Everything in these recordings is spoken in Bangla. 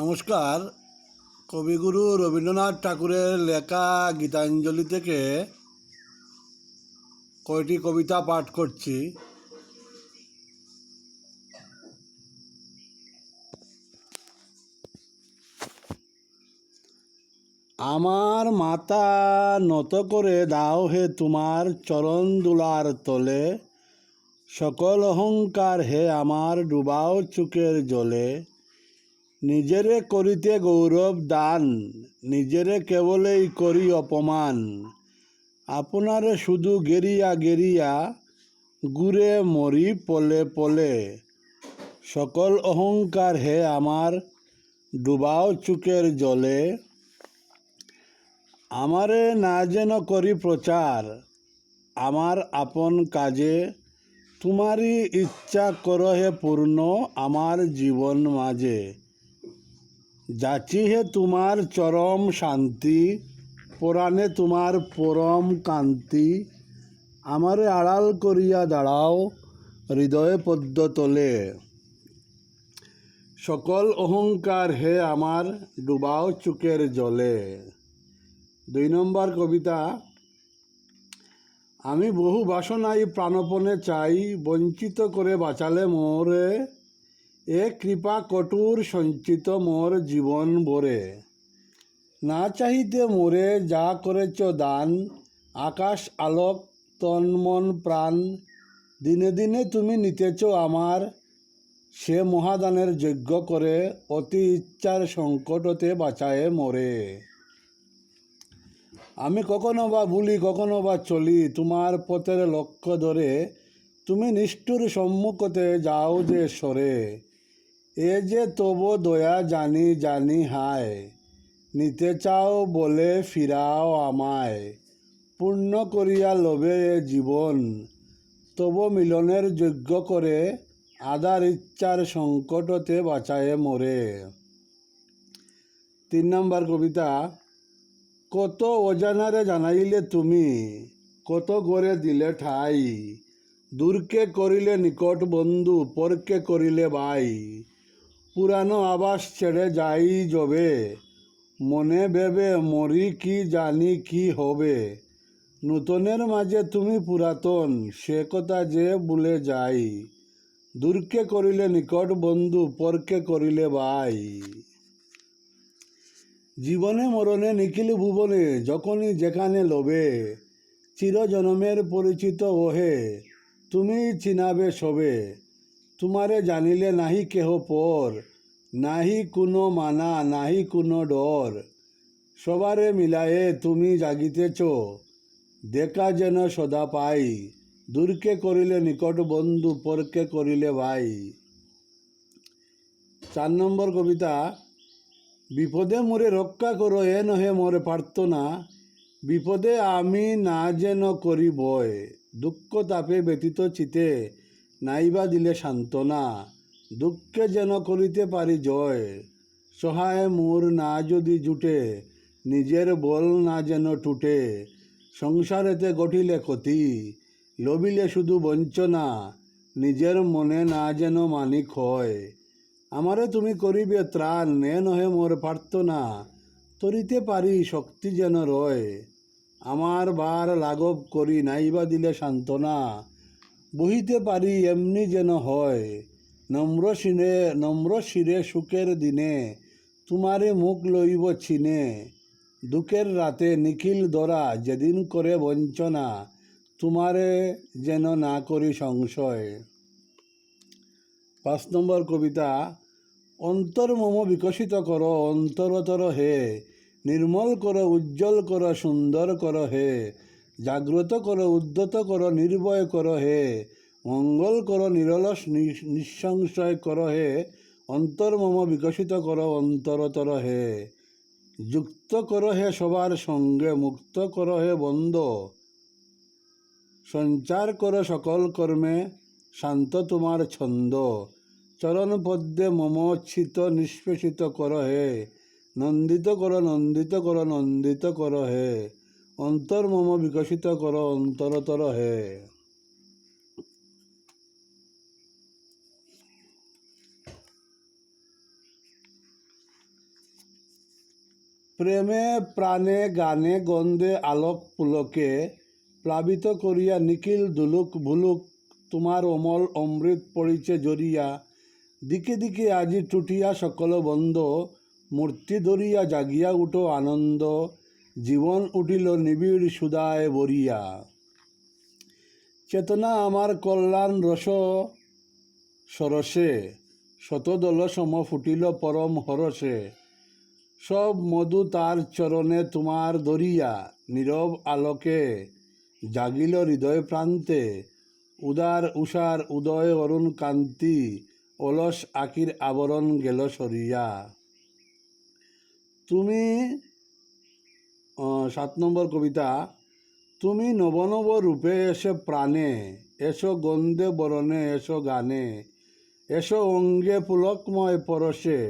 নমস্কার। কবিগুরু রবীন্দ্রনাথ ঠাকুরের লেখা গীতাঞ্জলি থেকে কয়টি কবিতা পাঠ করছি? আমার মাতা নত করে দাও হে তোমার চরণ দুলার তলে, সকল অহংকার হে আমার ডুবাও চুকের জলে। নিজেরে করিতে গৌরব দান, নিজেরে কেবলেই করি অপমান। আপনারে শুধু গেরিয়া গেরিয়া গুরে মরি পলে পলে। সকল অহংকার হে আমার, ডুবাও চুকের জলে। আমারে না যেন করি প্রচার, আমার আপন কাজে। তোমারই ইচ্ছা করহে পূর্ণ আমার জীবন মাঝে। যাচি হে তোমার চরম শান্তি, পরাণে তোমার পরম কান্তি। আমারে আড়াল করিয়া দাঁড়াও, হৃদয়ে পদ্ম তোলে। সকল অহংকার হে আমার, ডুবাও চুকের জলে। দুই নম্বর কবিতা, আমি বহু বাসনাই প্রাণপণে চাই, বঞ্চিত করে বাঁচালে মোরে। এ কৃপা কটুর সঞ্চিত মোর জীবন ভরে না চাহিতে মোরে যা করেছ দান, আকাশ আলোক, তন মন প্রাণ, দিনে দিনে তুমি নিতেছ আমার। সে মহাদানের যজ্ঞ করে অতি ইচ্ছার সংকটতে বাঁচায়ে মোরে। আমি কখনো বা ভুলি, কখনো বা চলি, তোমার পথের লক্ষ্য ধরে তুমি নিষ্ঠুর সম্মুখতে যাও যে সরে এ যে তব দয়া জানি জানি হায়, নিতে চাও বলে ফিরাও আমায়। পূর্ণ করিয়া এ জীবন, তব মিলনের যোগ্য করে আদার ইচ্ছার সংকটতে বাঁচায়ে মরে। তিন নম্বর কবিতা, কত অজানারে জানাইলে তুমি, কত গড়ে দিলে ঠাই, দূরকে করিলে নিকট বন্ধু পরকে করিলে ভাই পুরানো আবাস ছেড়ে যাই যবে। মনে ভেবে মরি কি জানি কি হবে। নূতনের মাঝে তুমি পুরাতন, সে কথা যে ভুলে যাই। দূরকে করিলে নিকট বন্ধু, পরকে করিলে ভাই। জীবনে মরণে নিখিল ভুবনে, যখনই যেখানে লোবে চিরজনমের পরিচিত ওহে তুমি চিনাবে সবে। তোমারে জানিলে নাহি কেহ পর, নাহি কোনো মানা, নাহি কোনো ডর। সবারে মিলায়ে তুমি জাগিতেছ, দেখা যেন সদা পাই। দূরকে করিলে নিকট বন্ধু, পরকে করিলে ভাই। চার নম্বর কবিতা, বিপদে মোরে রক্ষা করো, এ নহে মোরে প্রার্থনা। বিপদে আমি না যেন করি বয় দুঃখ তাপে ব্যতীত চিতে নাইবা দিলে সান্ত্বনা দুঃখে যেন করিতে পারি জয়। সহায় মোর না যদি জুটে, নিজের বল না যেন টুটে। সংসারেতে গঠিলে ক্ষতি লবিলে শুধু বঞ্চনা। নিজের মনে না যেন মানি হয়। আমারে তুমি করিবে ত্রাণ, নে নহে মোর প্রার্থনা। তরিতে পারি শক্তি যেন রয়। আমার বার লাঘব করি, নাইবা দিলে সান্ত্বনা বহিতে পারি এমনি যেন হয়। নম্র শিরে নম্র শিরে সুখের দিনে তোমারে মুখ লইব চিনে দুঃখের রাতে নিখিল দরা যেদিন করে বঞ্চনা, তোমারে যেন না করি সংশয়। পাঁচ নম্বর কবিতা, অন্তর মম বিকশিত কর, অন্তরতর হে, নির্মল কর, উজ্জ্বল কর, সুন্দর কর হে। জাগ্রত কর উদ্যত কর, নির্ভয় কর হে। মঙ্গল কর, নিরলস নিঃসংশয় কর হে। অন্তর মম বিকশিত কর, অন্তরতর হে। যুক্ত কর হে সবার সঙ্গে, মুক্ত কর হে বন্ধ। সঞ্চার কর সকল কর্মে, শান্ত তোমার ছন্দ। চরণ পদ্মে মমচ্ছিত নিষ্পেষিত কর হে। নন্দিত কর নন্দিত কর নন্দিত কর হে। অন্তর মম বিকশিত কর অন্তরতর হে। প্রেমে, প্রাণে, গানে, গন্ধে, আলোক, পুলকে প্লাবিত করিয়া নিখিল দুলুক ভুলুক তোমার অমল অমৃত পড়িছে জরিয়া দিকে দিকে আজি টুটিয়া সকল বন্ধ, মূর্তি ধরিয়া জাগিয়া উঠো আনন্দ। জীবন উঠিল নিবিড় সুদায় বরিয়া। চেতনা আমার কল্যাণ রস সরসে, শতদল সম ফুটিল পরম হরসে। সব মধু তার চরণে তোমার দরিয়া নীরব আলোকে জাগিল হৃদয় প্রান্তে। উদার উষার উদয় অরুণ কান্তি, অলস আকির আবরণ গেল সরিয়া। তুমি সাত নম্বর কবিতা, তুমি নবনব রূপে এসে প্রাণে, এসো গন্ধে বরণে, এসো গানে, এসো অঙ্গে পুলকময় পরশে,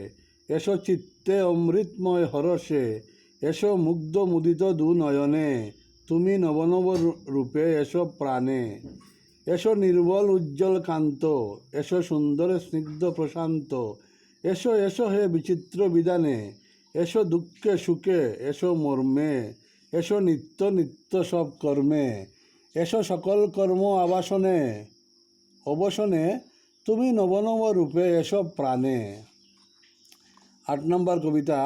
এসো চিত্তে অমৃতময় হরসে এসো মুগ্ধ মুদিত দু নয়নে, তুমি নবনব রূপে এসো প্রাণে, এসো নির্বল উজ্জ্বল কান্ত, এসো সুন্দর স্নিগ্ধ প্রশান্ত, এসো এসো হে বিচিত্র বিধানে, এসো দুঃখে সুখে, এসো মর্মে এসো নিত্য নিত্য সব কর্মে, এসো সকল কর্ম আবাসনে। অবসনে তুমি নবনব রূপে এসো প্রাণে। আট নম্বর কবিতা,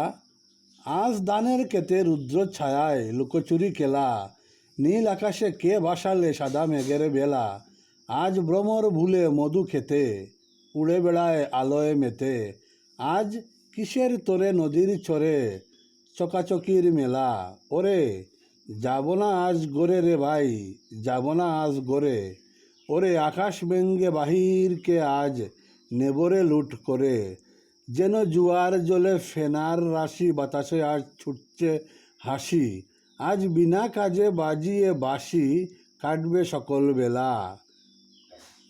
আজ দানের কেতে রুদ্র ছায়ায় লুকোচুরি কেলা, নীল আকাশে কে বাসালে সাদা মেঘের বেলা, আজ ভ্রমর ভুলে মধু খেতে, উড়ে বেড়ায় আলোয় মেতে, আজ কিসের তোরে নদীর চরে চকাচকির মেলা। ওরে, যাব না আজ গোরে রে ভাই, যাব না আজ গোরে। ওরে, আকাশ ব্যঙ্গে বাহিরকে আজ নেবরে লুট করে। যেন জুয়ার জলে ফেনার রাশি, বাতাসে আজ ছুটছে হাসি। আজ বিনা কাজে বাজিয়ে বাসি কাটবে সকল বেলা।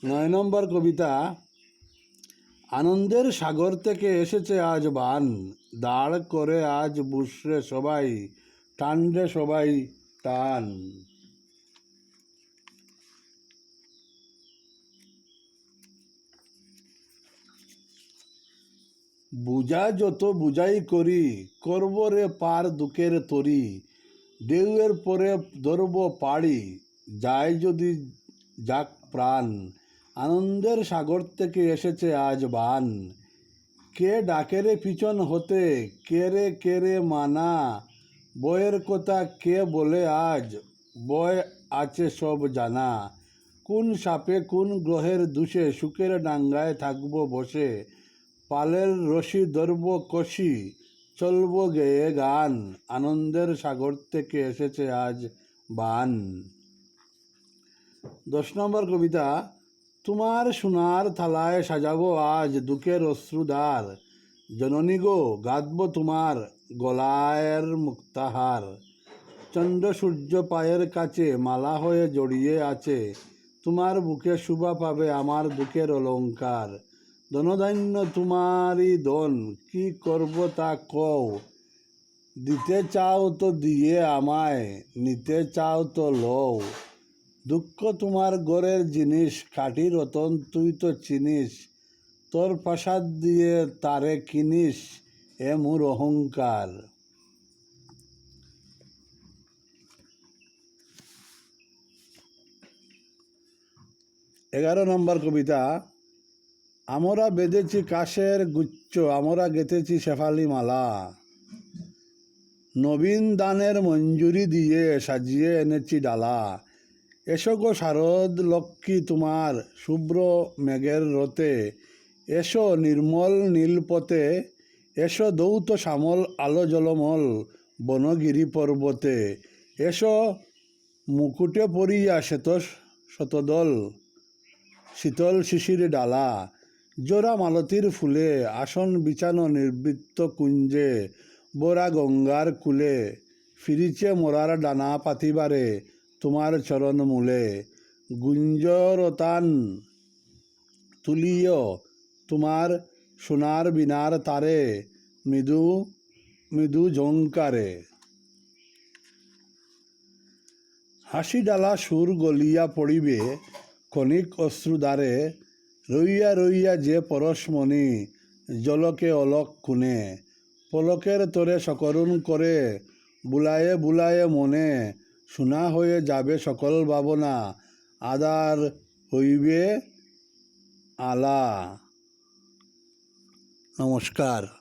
নয় নম্বর কবিতা আনন্দের সাগর থেকে এসেছে আজ বান। দাঁড় করে আজ বুসরে সবাই টানরে সবাই টান। বুঝা যত বুঝাই করি, করব রে পার দুঃখের তরি। ঢেউয়ের পরে ধরব পাড়ি যায় যদি যাক প্রাণ। আনন্দের সাগর থেকে এসেছে আজ বান। কে ডাকেরে পিছন হতে, কে রে কে রে মানা? বইয়ের কথা কে বলে আজ? বয় আছে সব জানা। কোন সাপে কোন গ্রহের দুষে, সুখের ডাঙ্গায় থাকব বসে। পালের রশি ধরব কষি, চলব গেয়ে গান। আনন্দের সাগর থেকে এসেছে আজ বান। দশ নম্বর কবিতা তোমার সোনার থালায় সাজাবো আজ দুঃখের অশ্রুধার। জননী গো গাঁথব তোমার গলায়ের মুক্তাহার। চন্দ্র সূর্য পায়ের কাছে মালা হয়ে জড়িয়ে আছে। তোমার বুকে শুভা পাবে আমার দুঃখের অলঙ্কার। ধনধান্য তোমারই ধন, কি করব তা কও। দিতে চাও তো দিয়ে আমায়, নিতে চাও তো লও। দুঃখ তোমার গড়ের জিনিস কাঠি রতন তুই তো চিনিস, তোর প্রসাদ দিয়ে তারে কিনিস এ মোর অহংকার। এগারো নম্বর কবিতা, আমরা বেঁধেছি কাশের গুচ্ছ, আমরা গেঁথেছি শেফালি মালা নবীন দানের মঞ্জুরি দিয়ে সাজিয়ে এনেছি ডালা। এসো গো শারদ লক্ষ্মী তোমার, শুভ্র মেঘের রতে এসো নির্মল নীলপথে, এসো দৌত শ্যামল আলো জলমল বনগিরি পর্বতে। এসো মুকুটে পরিয়া শ্বেত শতদল, শীতল শিশির ডালা, জোড়া মালতীর ফুলে, আসন বিছানো নির্বৃত্ত কুঞ্জে, বোরা গঙ্গার কুলে। ফিরিছে মোরার ডানা পাতিবারে তোমার চরণ মূলে গুঞ্জরতান তুলিয় তোমার সোনার বিনার তারে মৃদু মৃদু ঝঙ্কারে হাসি ডালা সুর গলিয়া পড়িবে ক্ষণিক অশ্রুদ্বারে রইয়া রইয়া যে পরশমণি, জলকে অলক কুনে পলকের তরে সকরুণ করে, বুলায়ে বুলায়ে মনে শোনা হয়ে যাবে সকল ভাবনা। আদার হইবে আলা। নমস্কার।